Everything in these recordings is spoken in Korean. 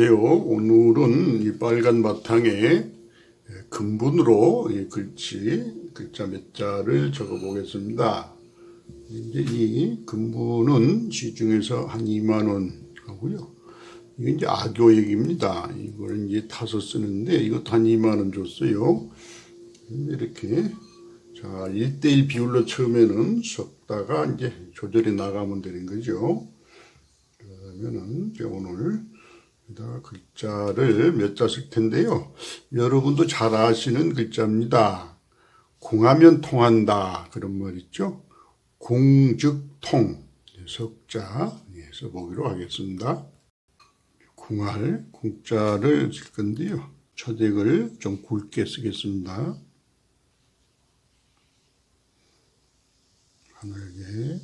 안녕하세요. 오늘은 이 빨간 바탕에 금분으로 이 글씨, 글자 몇 자를 적어 보겠습니다. 이제 이 금분은 시중에서 한 2만 원 하고요. 이게 이제 악교액입니다. 이걸 이제 타서 쓰는데 이것도 한 2만 원 줬어요. 이렇게 자 1대1 비율로 처음에는 섞다가 이제 조절해 나가면 되는 거죠. 그러면은 이제 오늘 글자를 몇자쓸 텐데요. 여러분도 잘 아시는 글자입니다. 공하면 통한다 그런 말 있죠. 공즉통 석자 예, 써보기로 하겠습니다. 공할 공자를 쓸 건데요. 초dek을 좀 굵게 쓰겠습니다. 하늘게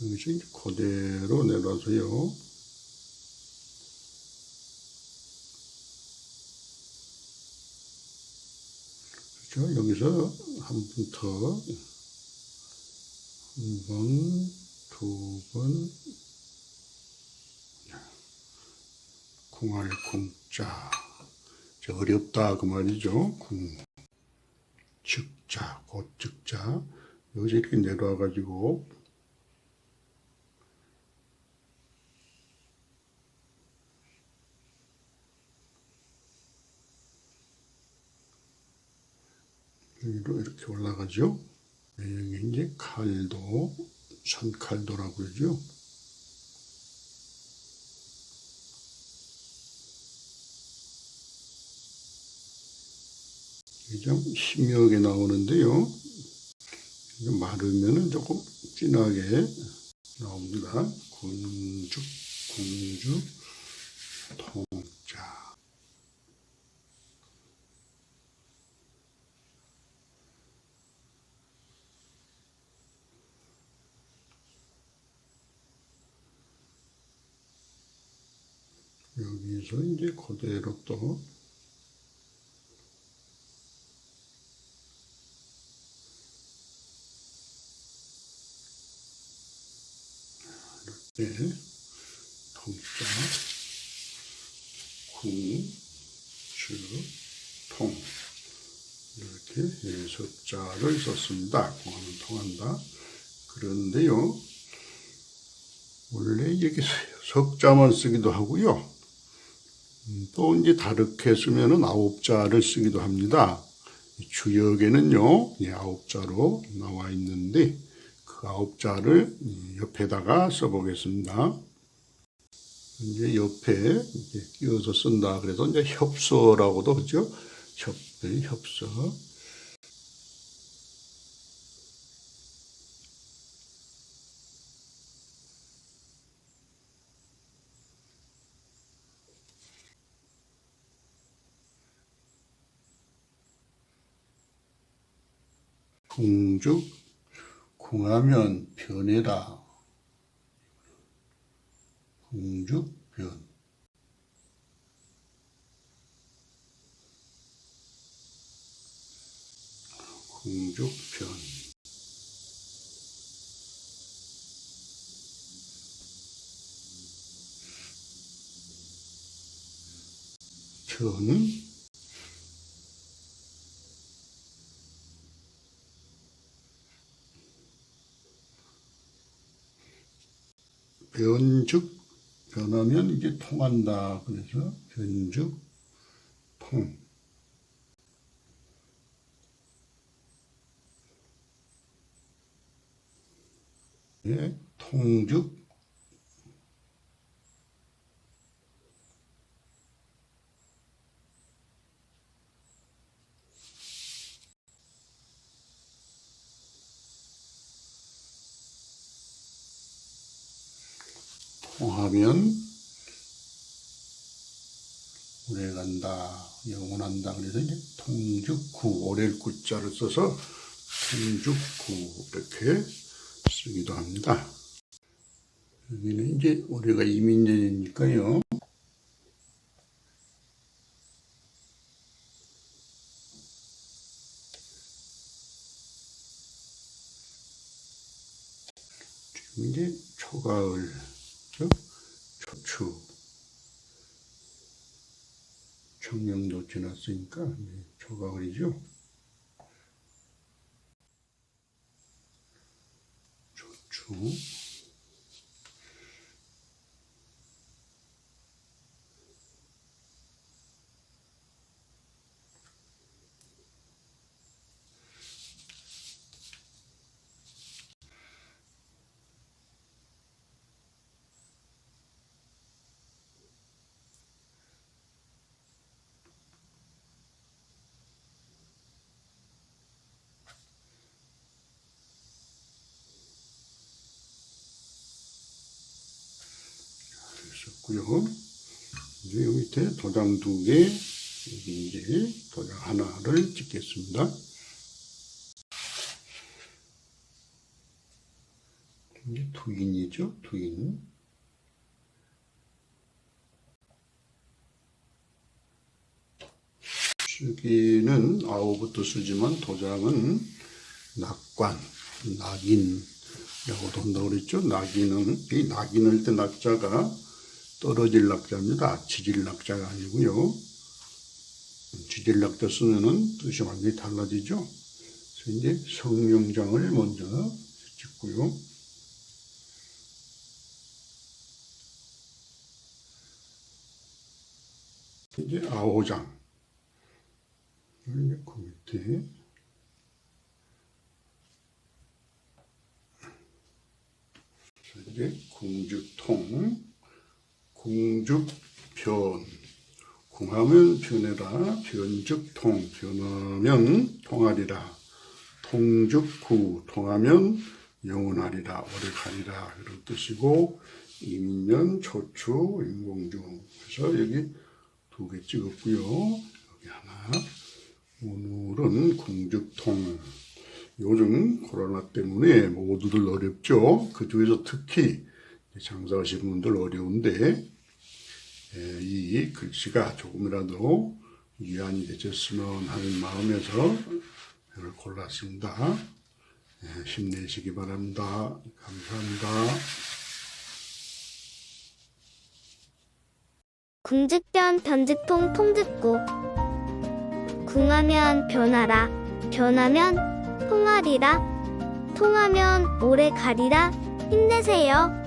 이제 그대로 내려서요. 그렇죠? 여기서 한 번 더, 한 번, 두 번, 공자. 저 어렵다 그 말이죠. 공. 즉자, 곧 즉자. 여기서 이렇게 내려와 가지고 여기로 이렇게 올라가죠. 네, 여기 이제 칼도, 산칼도라고 그러죠. 좀 희미하게 나오는데요. 이게 마르면은 조금 진하게 나옵니다. 군죽, 공죽, 통자. 여기서 이제 그대로 또 이렇게 통자, 궁, 주, 통 이렇게 해석자를 썼습니다. 공하면 통한다. 그런데요, 원래 이렇게 석자만 쓰기도 하고요. 음, 또 이제 다르게 쓰면은 아홉 자를 쓰기도 합니다. 주역에는요, 이 아홉 자로 나와 있는데 그 아홉 자를 옆에다가 써보겠습니다. 이제 옆에 끼워서 쓴다. 그래서 이제 협서라고도 하죠. 협, 네, 협서. 공죽, 공하면 변해라. 공죽, 변. 공죽, 변. 전, 변죽 변하면 이제 통한다. 그래서 변죽 통. 예, 통죽 통하면 오래 간다, 영원한다. 그래서 이제 통죽구, 오렐 구자를 써서 통죽구 이렇게 쓰기도 합니다. 여기는 이제 올해가 이민년이니까요. 이제 초가을, 죠 초추, 청명도 지났으니까 이제 초가을이죠. 초추, 있었고요. 이제 여기 밑에 도장 두 개, 여기 이제 도장 하나를 찍겠습니다. 이제 투인이죠, 투인. 쓰기는 아우부터 쓰지만 도장은 낙관, 낙인이라고도 한다고 그랬죠. 낙인은 이 낙인을 때 낙자가 떨어질 낙자입니다. 지질 낙자가 아니고요. 지질 낙자 쓰면은 뜻이 완전히 달라지죠. 그래서 이제 성명장을 먼저 찍고요. 이제 아호장. 그 밑에 이제 궁죽통, 궁죽변, 궁하면 변해라, 변죽통, 변하면 통하리라, 통죽구, 통하면 영원하리라, 오래 가리라 이런 뜻이고 임면, 초추, 인공중 그래서 여기 두 개 찍었고요. 여기 하나. 오늘은 궁죽통. 요즘 코로나 때문에 모두들 어렵죠. 그 중에서 특히 장사하시는 분들 어려운데 에, 이 글씨가 조금이라도 위안이 되셨으면 하는 마음에서 이걸 골랐습니다. 에, 힘내시기 바랍니다. 감사합니다. 궁즉변 변즉통 통즉구 궁하면 변하라 변하면 통하리라 통하면 오래 가리라 힘내세요.